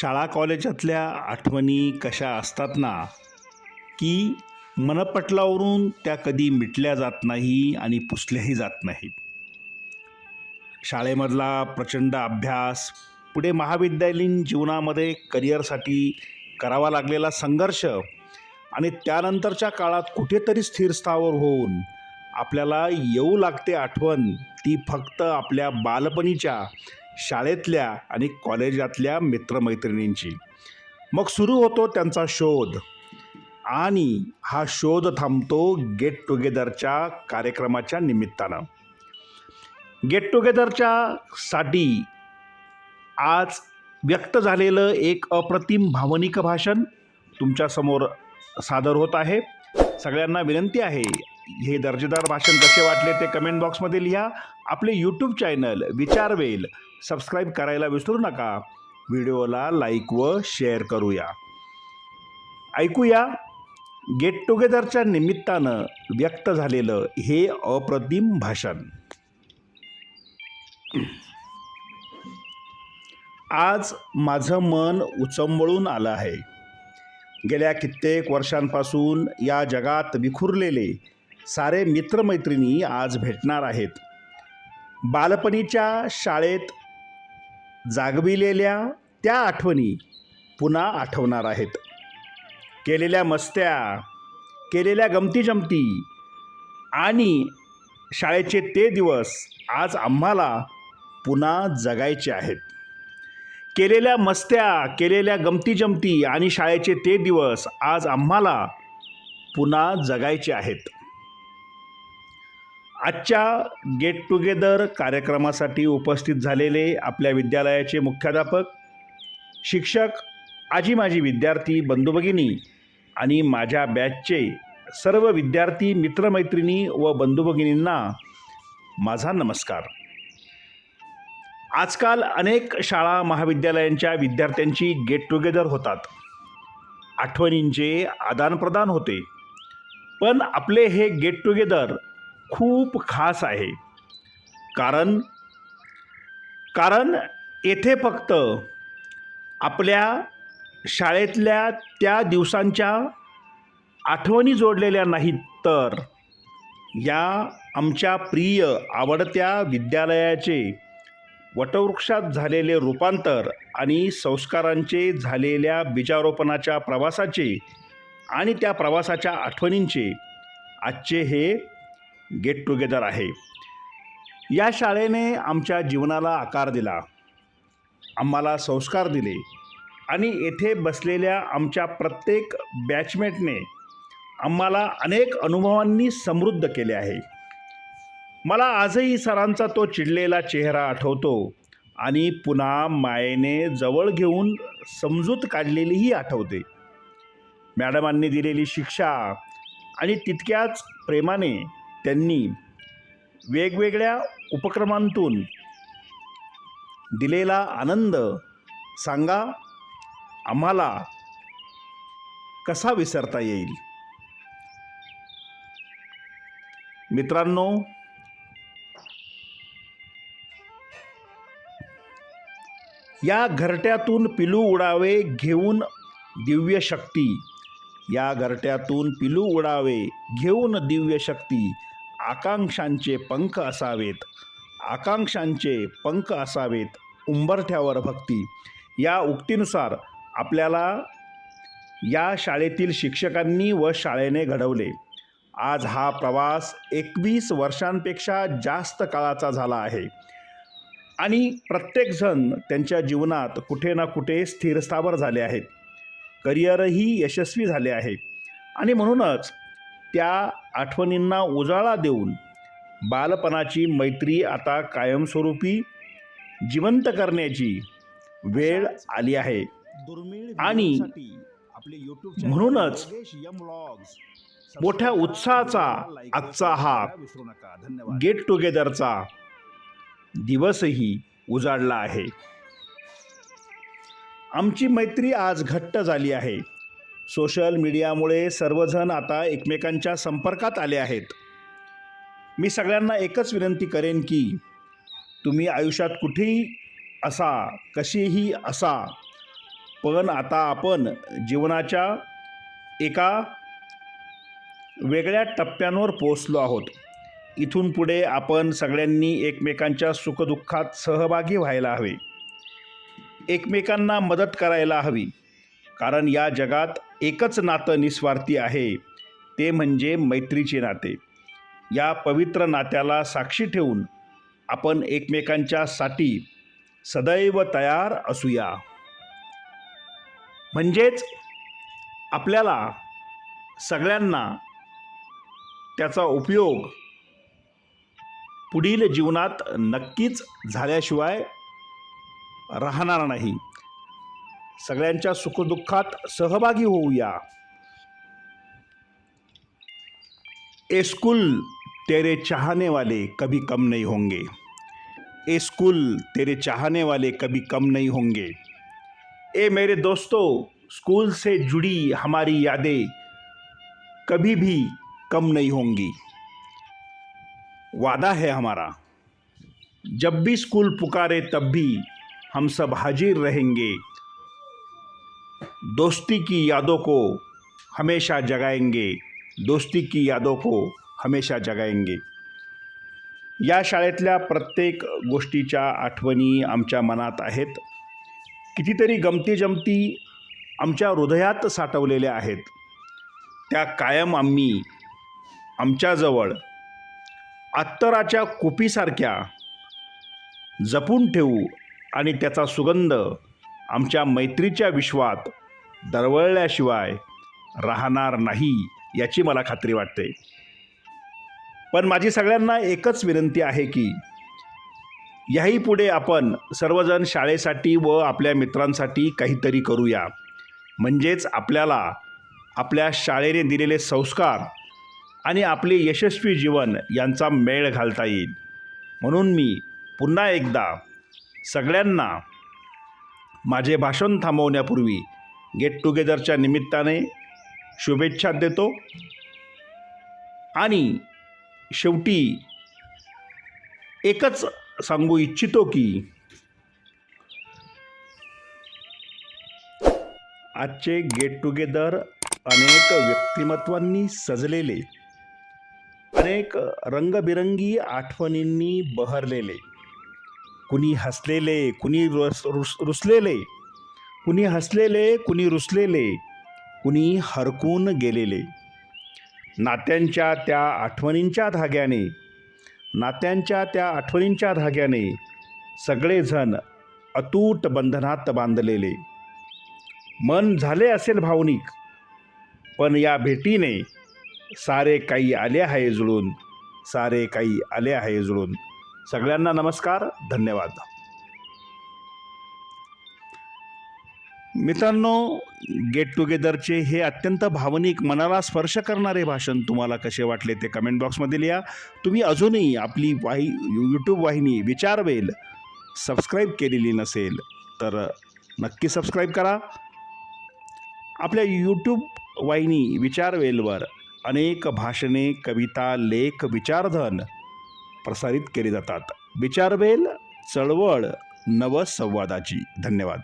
शाळा कॉलेजातल्या आठवणी कशा असतात ना की मनपटलावरून त्या कधी मिटल्या जात नाही आणि पुसल्याही जात नाहीत. शाळेमधला प्रचंड अभ्यास पुढे महाविद्यालयीन जीवनामध्ये करिअरसाठी करावा लागलेला संघर्ष आणि त्यानंतरच्या काळात कुठेतरी स्थिरस्थावर होऊन आपल्याला येऊ लागते आठवण ती फक्त आपल्या बालपणीच्या शाळेतल्या आणि कॉलेजातल्या मित्रमैत्रिणींची. मग सुरू होतो त्यांचा शोध. आणि हा शोध थांबतो गेट टुगेदरच्या कार्यक्रमाच्या निमित्तानं. गेट टुगेदरच्या साठी आज व्यक्त झालेलं एक अप्रतिम भावनिक भाषण तुमच्यासमोर सादर होत आहे. सगळ्यांना विनंती आहे हे दर्जेदार भाषण कसे वाटले ते कमेंट बॉक्समध्ये लिहा. आपले यूट्यूब चॅनल विचारवेल सबस्क्राईब करायला विसरू नका. व्हिडिओला लाईक व शेअर करूया. ऐकूया. गेट टुगेदरच्या निमित्तानं व्यक्त झालेलं हे अप्रतिम भाषण. आज माझं मन उचंबळून आलं आहे. गेल्या कित्येक वर्षांपासून या जगात विखुरलेले सारे मित्रमैत्रिणी आज भेटणार आहेत. बालपणीच्या शाळेत जागविलेल्या त्या आठवणी पुन्हा आठवणार आहेत. केलेल्या मस्त्या केलेल्या गमतीजमती आणि शाळेचे ते दिवस आज आम्हाला पुन्हा जगायचे आहेत. केलेल्या मस्त्या केलेल्या गमतीजमती आणि शाळेचे ते दिवस आज आम्हाला पुन्हा जगायचे आहेत. आजच्या गेट टुगेदर कार्यक्रमासाठी उपस्थित झालेले आपल्या विद्यालयाचे मुख्याध्यापक शिक्षक आजी माझी विद्यार्थी बंधुभगिनी आणि माझ्या बॅचचे सर्व विद्यार्थी मित्रमैत्रिणी व बंधुभगिनींना माझा नमस्कार. आजकाल अनेक शाळा महाविद्यालयांच्या विद्यार्थ्यांची गेट टुगेदर होतात. आठवणींचे आदानप्रदान होते. पण आपले हे गेट टुगेदर खूप खास आहे. कारण कारण येथे फक्त आपल्या शाळेतल्या त्या दिवसांच्या आठवणी जोडलेल्या नाहीत तर या आमच्या प्रिय आवडत्या विद्यालयाचे वटवृक्षात झालेले रूपांतर आणि संस्कारांचे झालेल्या बीजारोपणाच्या प्रवासाचे आणि त्या प्रवासाच्या आठवणींचे आजचे हे गेट टुगेदर आहे. या शाळेने आमच्या जीवनाला आकार दिला. आम्हाला संस्कार दिले आणि येथे बसलेल्या आमच्या प्रत्येक बॅचमेटने आम्हाला अनेक अनुभवांनी समृद्ध केले आहे. मला आजही सरांचा तो चिडलेला चेहरा आठवतो आणि पुन्हा मायेने जवळ घेऊन समजूत काढलेलीही आठवते. मॅडमांनी दिलेली शिक्षा आणि तितक्याच प्रेमाने त्यांनी वेगवेगळ्या उपक्रमांतून दिलेला आनंद सांगा आम्हाला कसा विसरता येईल? मित्रांनो या घरट्यातून पिलू उडावे घेऊन दिव्य शक्ती. या घरट्यातून पिलू उडावे घेऊन दिव्य शक्ती. आकांक्षांचे पंख असावेत. आकांक्षांचे पंख असावेत. उंबरठ्यावर भक्ती. या उक्तीनुसार आपल्याला या शाळेतील शिक्षकांनी व शाळेने घडवले. आज हा प्रवास एकवीस वर्षांपेक्षा जास्त काळाचा झाला आहे. आणि प्रत्येकजण त्यांच्या जीवनात कुठे ना कुठे स्थिरस्थावर झाले आहेत. करिअरही यशस्वी झाले आहे. आणि म्हणूनच त्या आठवणींना उजाळा देऊन बालपणाची मैत्री आता कायमस्वरूपी जिवंत करण्याची वेळ आली आहे. आणि म्हणूनच मोठ्या उत्साहाचा आजचा हा गेट टुगेदरचा दिवसही उजाडला आहे. आमची मैत्री आज घट्ट झाली आहे. सोशल मीडियामुळे सर्वजण आता एकमेकांच्या संपर्कात आले आहेत. मी सगळ्यांना एकच विनंती करेन की तुम्ही आयुष्यात कुठेही असा कशीही असा पण आता आपण जीवनाच्या एका वेगळ्या टप्प्यांवर पोचलो आहोत. इथून पुढे आपण सगळ्यांनी एकमेकांच्या सुखदुःखात सहभागी व्हायला हवे. एकमेकांना मदत करायला हवी. कारण या जगात एकच नातं निस्वार्थी आहे ते म्हणजे मैत्रीचे नाते. या पवित्र नात्याला साक्षी ठेवून आपण एकमेकांच्यासाठी सदैव तयार असूया. म्हणजेच आपल्याला सगळ्यांना त्याचा उपयोग पुढील जीवनात नक्कीच झाल्याशिवाय राहणार नाही. सगळ्यांच्या सुखदुःखात सहभागी होऊया. ए स्कूल तेरे चाहने वाले कभी कम नहीं होंगे. ए स्कूल तेरे चाहने वाले कभी कम नहीं होंगे. ए मेरे दोस्तों, स्कूल से जुड़ी हमारी यादें कभी भी कम नहीं होंगी. वादा है हमारा, जब भी स्कूल पुकारे तब भी हम सब हाजिर रहेंगे. दोस्ती की यादों को हमेशा जगाएंगे। दोस्ती की यादों को हमेशा जगाएंगे। या शाळेतल्या प्रत्येक गोष्टीच्या आठवणी आमच्या मनात आहेत। कितीतरी गमती जमती आमच्या हृदयात साठवलेल्या आहेत। त्या कायम आम्ही आमच्याजवळ अत्तराच्या कुपीसारख्या जपून ठेवू आणि त्याचा सुगंध आमच्या मैत्रीच्या विश्वात दरवळल्याशिवाय राहणार नाही याची मला खात्री वाटते. पण माझी सगळ्यांना एकच विनंती आहे की याही पुढे आपण सर्वजण शाळेसाठी व आपल्या मित्रांसाठी काहीतरी करूया. म्हणजेच आपल्याला आपल्या शाळेने दिलेले संस्कार आणि आपले यशस्वी जीवन यांचा मेळ घालता येईल. म्हणून मी पुन्हा एकदा सगळ्यांना माझे भाषण थांबवण्यापूर्वी गेट टुगेदरच्या निमित्ताने शुभेच्छा देतो. आणि शेवटी एकच सांगू इच्छितो की आजचे गेट टुगेदर अनेक व्यक्तिमत्वांनी सजलेले अनेक रंगबिरंगी आठवणींनी बहरलेले. कुणी हसलेले कुणी रुस रुस रुसलेले कुणी हसलेले कुणी रुसलेले कुणी हरकून गेलेले. नात्यांच्या त्या आठवणींच्या धाग्याने नात्यांच्या त्या आठवणींच्या धाग्याने सगळेजण अतूट बंधनात बांधलेले. मन झाले असेल भावनिक पण या भेटीने सारे काही आले आहे जुळून सारे काही आले आहे जुळून. सगळ्यांना नमस्कार धन्यवाद. मित्रांनो गेट टुगेदरचे हे अत्यंत भावनिक मनाला स्पर्श करणारे भाषण तुम्हाला कसे वाटले ते कमेंट बॉक्समध्ये लिहा. तुम्ही अजूनही आपली वाही यूट्यूब वाहिनी विचारवेल सबस्क्राईब केलेली नसेल तर नक्की सबस्क्राईब करा. आपल्या यूट्यूब वाहिनी विचारवेलवर अनेक भाषणे कविता लेख विचारधन प्रसारित केले जातात. विचारवेल चळवळ नवसंवादाची. धन्यवाद.